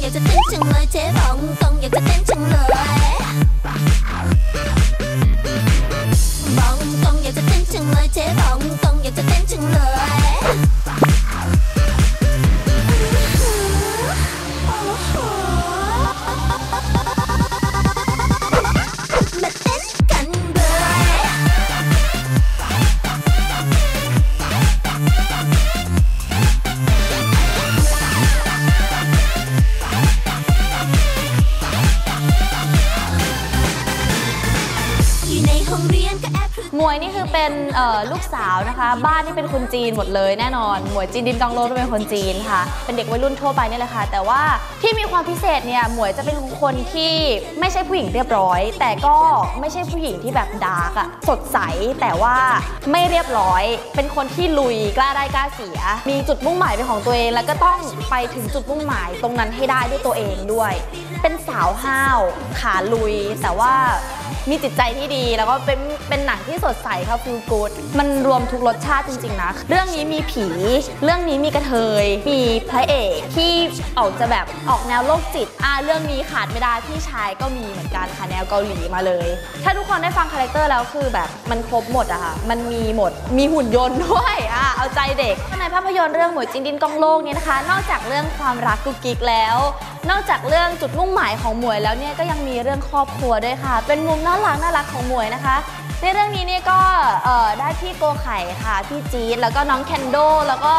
อยากจะเต้นจังเลยเจ๊บอกตรงอยากจะเต้นจังเลยบอกตรงอยากจะเต้นจังเลยเจ๊บอกตรงอยากจะเต้นจังเลย มวยนี่คือเป็นลูกสาวนะคะ บ้านนี่เป็นคนจีนหมดเลยแน่นอน หมวยจีนดินกองโลกเป็นคนจีนค่ะ เป็นเด็กวัยรุ่นทั่วไปนี่แหละค่ะ แต่ว่าที่มีความพิเศษเนี่ยหมวยจะเป็นคนที่ไม่ใช่ผู้หญิงเรียบร้อย แต่ก็ไม่ใช่ผู้หญิงที่แบบดาร์กอะสดใสแต่ว่าไม่เรียบร้อย เป็นคนที่ลุยกล้าได้กล้าเสีย มีจุดมุ่งหมายเป็นของตัวเอง แล้วก็ต้องไปถึงจุดมุ่งหมายตรงนั้นให้ได้ด้วยตัวเองด้วย เป็นสาวห้าวขาลุย แต่ว่ามีจิตใจที่ดีแล้วก็เป็น เป็นหนังที่สดใสค่ะฟิลกูดมันรวมทุกรสชาติจริง ๆ นะ เรื่องนี้มีผี เรื่องนี้มีกระเทย มีพระเอกที่ออกจะแบบออกแนวโรคจิต อ่าเรื่องนี้ขาดไม่ได้พี่ชายก็มีเหมือนกันค่ะแนวเกาหลีมาเลย ถ้าทุกคนได้ฟังคาแรคเตอร์แล้วคือแบบมันครบหมดอะค่ะ มันมีหมด มีหุ่นยนต์ด้วยอะเอาใจเด็ก ในภาพยนตร์เรื่องหมวยจินดินกองโลกนี่ยนะคะ นอกจากเรื่องความรักกุ๊กกิ๊กแล้วนอกจากเรื่องจุดมุ่งหมายของหมวยแล้วเนี่ยก็ยังมีเรื่องครอบครัวด้วยค่ะ เป็นมุมน่ารักน่ารักของหมวยนะคะ ในเรื่องนี้เนี่ยก็ได้พี่โกไข่ค่ะ พี่จี๊ดแล้วก็น้องแคนโดแล้วก็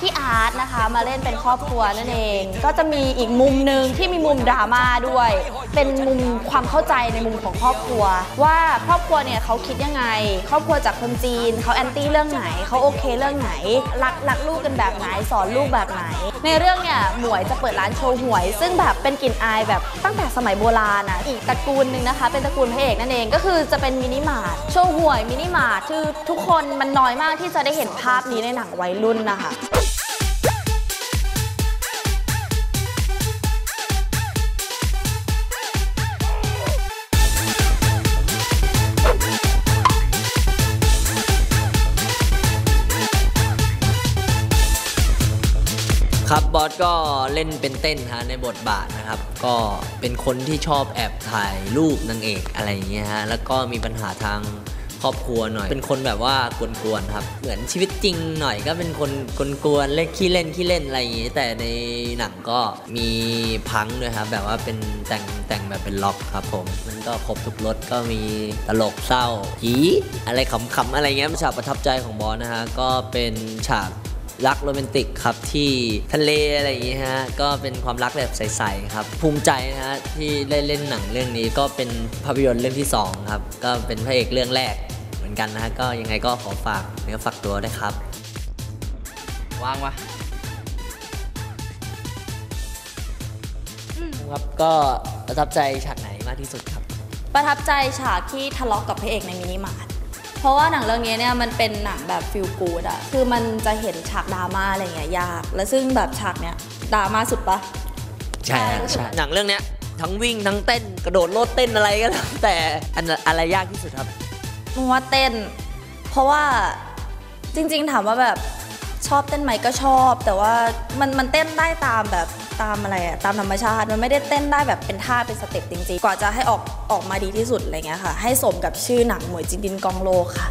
พี่อาร์ตนะคะมาเล่นเป็นครอบครัวนั่นเอง ก็จะมีอีกมุมหนึ่งที่มีมุมดราม่าด้วย เป็นมุมความเข้าใจในมุมของครอบครัว ว่าครอบครัวเนี่ยเขาคิดยังไง ครอบครัวจากคนจีนเขาแอนตี้เรื่องไหนเขาโอเคเรื่องไหน รักรักลูกกันแบบไหนสอนลูกแบบไหน ในเรื่องเนี่ยหมวยจะเปิดร้านโชว์หวย ซึ่งแบบเป็นกลิ่นอายแบบตั้งแต่สมัยโบราณอะอีกตระกูลหนึ่งนะคะ เป็นตระกูลพระเอกนั่นเองก็คือจะเป็นมินิมาร์ทโชว์หวยมินิมาร์ทคือทุกคนมันน้อยมากที่จะได้เห็นภาพนี้ในหนังวัยรุ่นนะคะ ครับบอสก็เล่นเป็นเต้นฮะในบทบาทนะครับ ก็เป็นคนที่ชอบแอบถ่ายรูปนางเอกอะไรอย่างเงี้ยฮะแล้วก็มีปัญหาทางครอบครัวหน่อย เป็นคนแบบว่ากวนๆครับ เหมือนชีวิตจริงหน่อยก็เป็นคนกวนๆเล่นขี้เล่นขี้เล่นอะไรอย่างงี้ แต่ในหนังก็มีพังด้วยครับแบบว่าเป็นแต่งแต่งแบบเป็นล็อกครับผมมันก็ครบทุกรสก็มีตลกเศร้าผีอะไรขำๆอะไรเงี้ยฉากประทับใจของบอสนะฮะก็เป็นฉาก รักโรแมนติกครับที่ทะเลอะไรอย่างงี้ฮะก็เป็นความรักแบบใสๆครับภูมิใจนะฮะที่ได้เล่นหนังเรื่องนี้ก็เป็นภาพยนตร์เรื่องที่สองครับก็เป็นพระเอกเรื่องแรกเหมือนกันนะฮะก็ยังไงก็ขอฝากเนื้อฝากตัวด้วยครับวางวะครับก็ประทับใจฉากไหนมากที่สุดครับ ประทับใจฉากที่ทะเลาะกับพระเอกในมินิมาร์ท เพราะว่าหนังเรื่องนี้เนี่ยมันเป็นหนังแบบฟิลกูดอะคือมันจะเห็นฉากดราม่าอะไรเงี้ยยาก และซึ่งแบบฉากเนี้ยดราม่าสุดปะใช่ใช่หนังเรื่องเนี้ยทั้งวิ่งทั้งเต้นกระโดดโลดเต้นอะไรก็แล้วแต่อันอะไรยากที่สุดครับมึงว่าเต้น เพราะว่าจริง ๆ ถามว่าแบบชอบเต้นไหมก็ชอบ แต่ว่ามันมันเต้นได้ตามแบบ ตามอะไรอะตามธรรมชาติ มันไม่ได้เต้นได้แบบเป็นท่าเป็นสเต็ปจริงๆ กว่าจะให้ออกออกมาดีที่สุดอะไรเงี้ยค่ะ ให้สมกับชื่อหนังหมวยจินดินกองโลค่ะ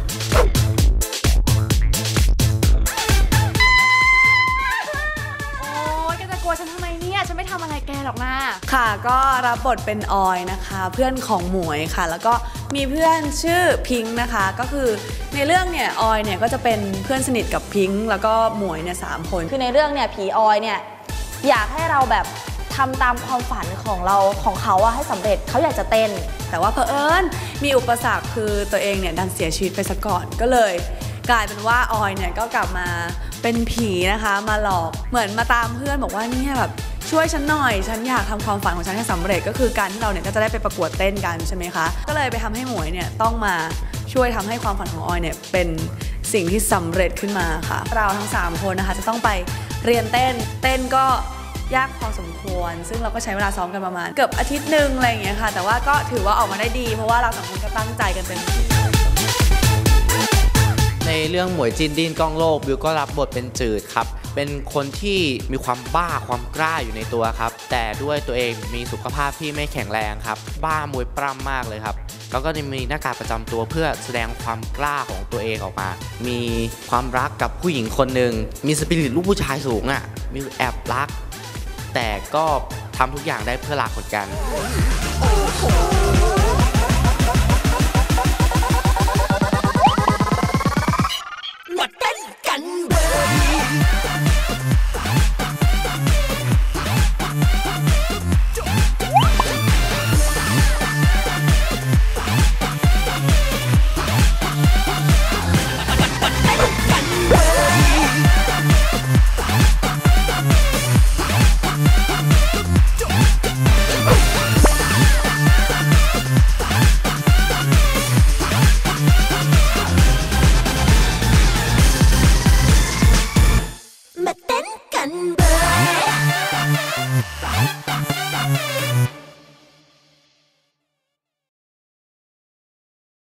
โอ๊ยแกจะกลัวฉันทำไมเนี่ย ฉันไม่ทำอะไรแกหรอกนะค่ะก็รับบทเป็นออยนะคะ เพื่อนของหมวยค่ะ แล้วก็มีเพื่อนชื่อพิงค์นะคะ ก็คือในเรื่องเนี่ยออยเนี่ยก็จะเป็นเพื่อนสนิทกับพิงค์แล้วก็หมวยเนี่ยสามคน คือในเรื่องเนี่ยผีออยเนี่ย อยากให้เราแบบทำตามความฝันของเราของเขาอะให้สำเร็จเขาอยากจะเต้น แต่ว่าเผอิญมีอุปสรรคคือตัวเองเนี่ยดันเสียชีวิตไปซะก่อนก็เลย กลายเป็นว่าออยเนี่ยก็กลับมาเป็นผีนะคะมาหลอกเหมือนมาตามเพื่อนบอกว่าเนี่ยแบบช่วยฉันหน่อย ฉันอยากทำความฝันของฉันให้สำเร็จก็คือการที่เราเนี่ยก็จะได้ไปประกวดเต้นกันใช่ไหมคะก็เลยไปทำให้หมวยเนี่ยต้องมาช่วยทำให้ความฝันของออยเนี่ยเป็นสิ่งที่สำเร็จขึ้นมาค่ะ เราทั้งสามคนนะคะจะต้องไป เรียนเต้น เต้นก็ยากพอสมควร ซึ่งเราก็ใช้เวลาซ้อมกันประมาณ เกือบอาทิตย์หนึ่งอะไรอย่างเงี้ยค่ะ แต่ว่าก็ถือว่าออกมาได้ดี เพราะว่าเราสองคนก็ตั้งใจกันเต็มที่ในเรื่องหมวยจินดินกล้องโลกบิวก็รับบทเป็นจืดครับ เป็นคนที่มีความบ้าความกล้าอยู่ในตัวครับ แต่ด้วยตัวเองมีสุขภาพที่ไม่แข็งแรงครับ บ้ามวยปล้ำมากเลยครับ แล้วก็มีหน้ากากประจำตัวเพื่อแสดงความกล้าของตัวเองออกมา มีความรักกับผู้หญิงคนหนึ่ง มีสปิริตลูกผู้ชายสูงอะ่ะ มีแอบรัก แต่ก็ทำทุกอย่างได้เพื่อรักเหมือนกัน